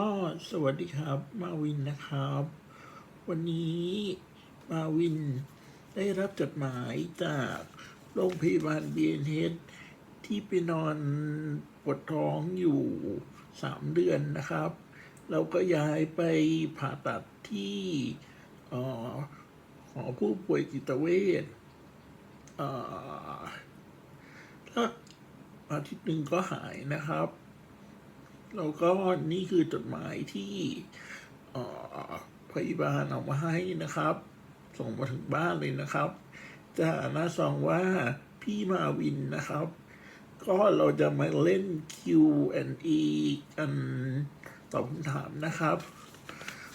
ก็สวัสดีครับมาวินนะครับ วันนี้มาวินได้รับจดหมายจากโรงพยาบาลเบีเอ็นเที่ไปนอนปวดท้องอยู่สามเดือนนะครับ เราก็ย้ายไปผ่าตัดที่ออหอผู้ป่วยจิตเวชอ้าอาทิตย์หนึ่งก็หายนะครับ แล้วก็นี่คือจดหมายที่พยาบาลเอามาให้นะครับ ส่งมาถึงบ้านเลยนะครับ จะน้าซองว่าพี่มาวินนะครับ ก็เราจะมาเล่น Q&A กันตอบคำถามนะครับ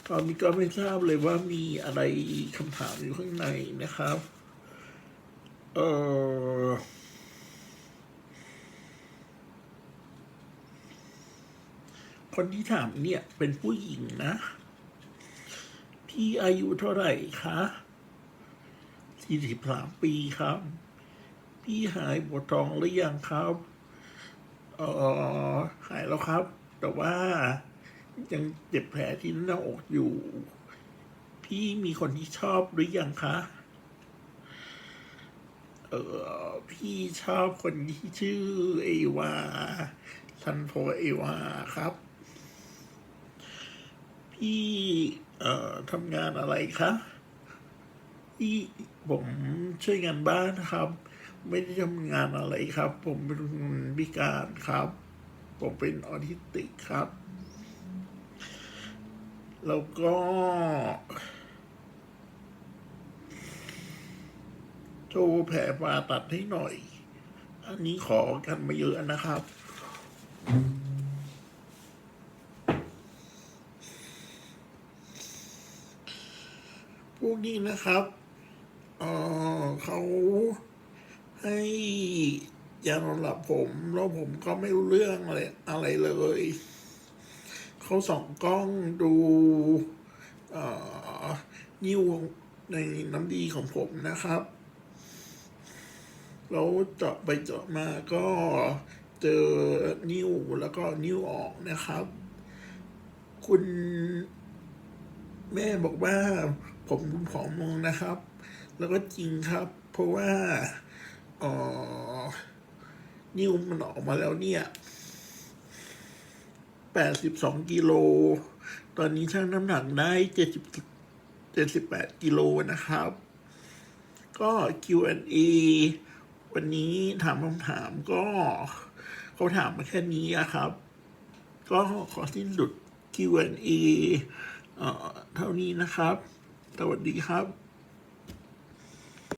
ตอนนี้ก็ไม่ทราบเลยว่ามีอะไรคำถามอยู่ข้างในนะครับ เออ คนที่ถามเนี่ยเป็นผู้หญิงนะ พี่อายุเท่าไหร่คะสี่สิบสามปีครับ พี่หายปวดท้องหรือยังครับเออหายแล้วครับ แต่ว่ายังเจ็บแผลที่หน้าอกอยู่ พี่มีคนที่ชอบหรือยังคะ เออพี่ชอบคนที่ชื่อเอวาซันโฟเอวาครับ พี่เอ่อทำงานอะไรคะพี่ผมช่วยงานบ้านครับ ไม่ได้ทำงานอะไรครับ ผมเป็นพิการครับ ผมเป็นออทิสติกครับ แล้วก็ โชว์แผลผ่าตัดให้หน่อย อันนี้ขอกันมาเยอะนะครับ พวกนี้นะครับเออเขาให้ยานอนหลับผม แล้วผมก็ไม่รู้เรื่องอะไรอะไรเลยเขาส่องกล้องดูเอ่อนิ้วในน้ำดีของผมนะครับแล้วเจาะไปเจาะมาก็เจอนิ้วแล้วก็นิ้วออกนะครับ คุณแม่บอกว่า ผมผอมลงนะครับ แล้วก็จริงครับ เพราะว่าออนิ้วมันออกมาแล้วเนี่ยแปดสิบสองกิโล ตอนนี้ชั่งน้ำหนักได้เจ็ดสิบเจ็ดสิบแปดกิโลนะครับ ก็ Q&A วันนี้ถามคำถามก็เขาถามมาแค่นี้ครับ ก็ขอสิ้นสุด Q&A เท่านี้นะครับ สวัสดีครับ